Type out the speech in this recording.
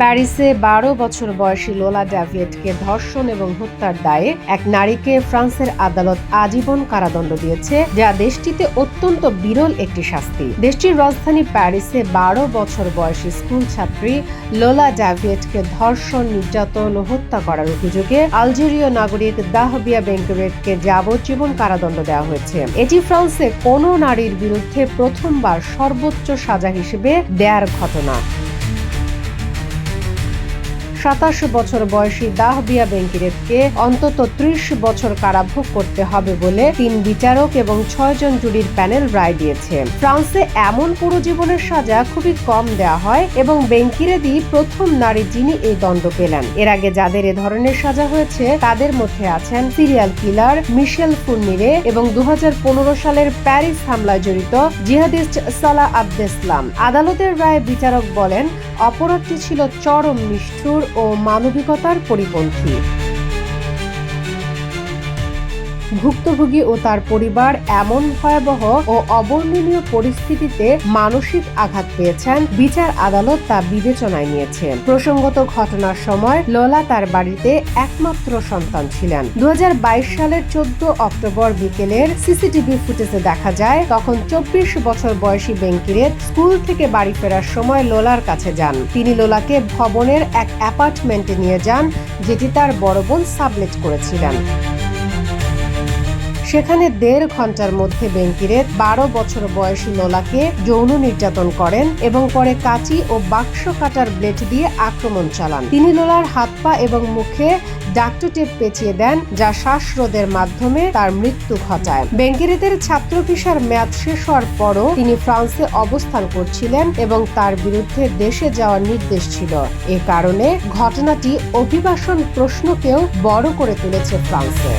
প্যারিসে বারো বছর বয়সী লোলা ড্যাভিয়েটকে ধর্ষণ এবং হত্যার দায়ে এক নারীকে ফ্রান্সের আদালত আজীবন কারাদণ্ড দিয়েছে, যা দেশটিতে অত্যন্ত বিরল একটি শাস্তি। দেশটির রাজধানী প্যারিসে বারো বছর বয়সী স্কুল ছাত্রী লোলা ড্যাভিয়েটকে ধর্ষণ, নির্যাতন ও হত্যা করার অভিযোগে আলজেরীয় নাগরিক দাহবিয়া বেঙ্করেটকে যাবজ্জীবন কারাদণ্ড দেওয়া হয়েছে। এটি ফ্রান্সে কোনো নারীর বিরুদ্ধে প্রথমবার সর্বোচ্চ সাজা হিসেবে দেয়ার ঘটনা। সাতাশ বছর বয়সী দাহবিয়া বেঙ্কিরেতকে অন্তত ত্রিশ বছর কারাভোগ করতে হবে বলে তিন বিচারক এবং ছয়জন জুরির প্যানেল রায় দিয়েছে। ফ্রান্সে এমন পুরো জীবনের সাজা খুবই কম দেওয়া হয় এবং বেঙ্কিরেদি প্রথম নারী যিনি এই দণ্ড পেলেন। এর আগে যাদের এ ধরনের সাজা হয়েছে, তাদের মধ্যে আছেন সিরিয়াল কিলার মিশেল ফুন্নিরে এবং দু হাজার পনেরো সালের প্যারিস হামলায় জড়িত জিহাদিস্ট সালা আবদেসলাম আদালতের রায়ে বিচারক বলেন, অপরাধটি ছিল চরম নিষ্ঠুর ও মানবিকতার পরিপন্থী। ভুক্তভোগী ও তার পরিবার এমন ভয়াবহ ও অবর্ণনীয় পরিস্থিতিতে মানসিক আঘাত পেয়েছেন, বিচার আদালত তা বিবেচনায় নিয়েছে প্রসঙ্গত ঘটনার সময় লোলা তার বাড়িতে একমাত্র সন্তান ছিলেন। দু হাজার বাইশ সালের চোদ্দ অক্টোবর বিকেলের সিসিটিভি ফুটেজে দেখা যায়, তখন চব্বিশ বছর বয়সী বেঙ্কিরেত স্কুল থেকে বাড়ি ফেরার সময় লোলার কাছে যান। তিনি লোলাকে ভবনের এক অ্যাপার্টমেন্টে নিয়ে যান, যেটি তার বড় বোন সাবলেট করেছিলেন। সেখানে দেড় ঘণ্টার মধ্যে বেঙ্কিরেত বারো বছর বয়সী লোলাকে যৌন নির্যাতন করেন এবং পরে কাঁচি ও বাক্স কাটার ব্লেড দিয়ে আক্রমণ চালান। তিনি লোলার হাত পা এবং মুখে ডাক্তার টেপ পেঁচিয়ে দেন, যা শ্বাসরোধের মাধ্যমে তার মৃত্যু ঘটায়। বেঙ্কিরেতের ছাত্র ভিসার মেয়াদ শেষ হওয়ার পরও তিনি ফ্রান্সে অবস্থান করছিলেন এবং তার বিরুদ্ধে দেশে যাওয়ার নির্দেশ ছিল। এ কারণে ঘটনাটি অভিবাসন প্রশ্নকেও বড় করে তুলেছে ফ্রান্সে।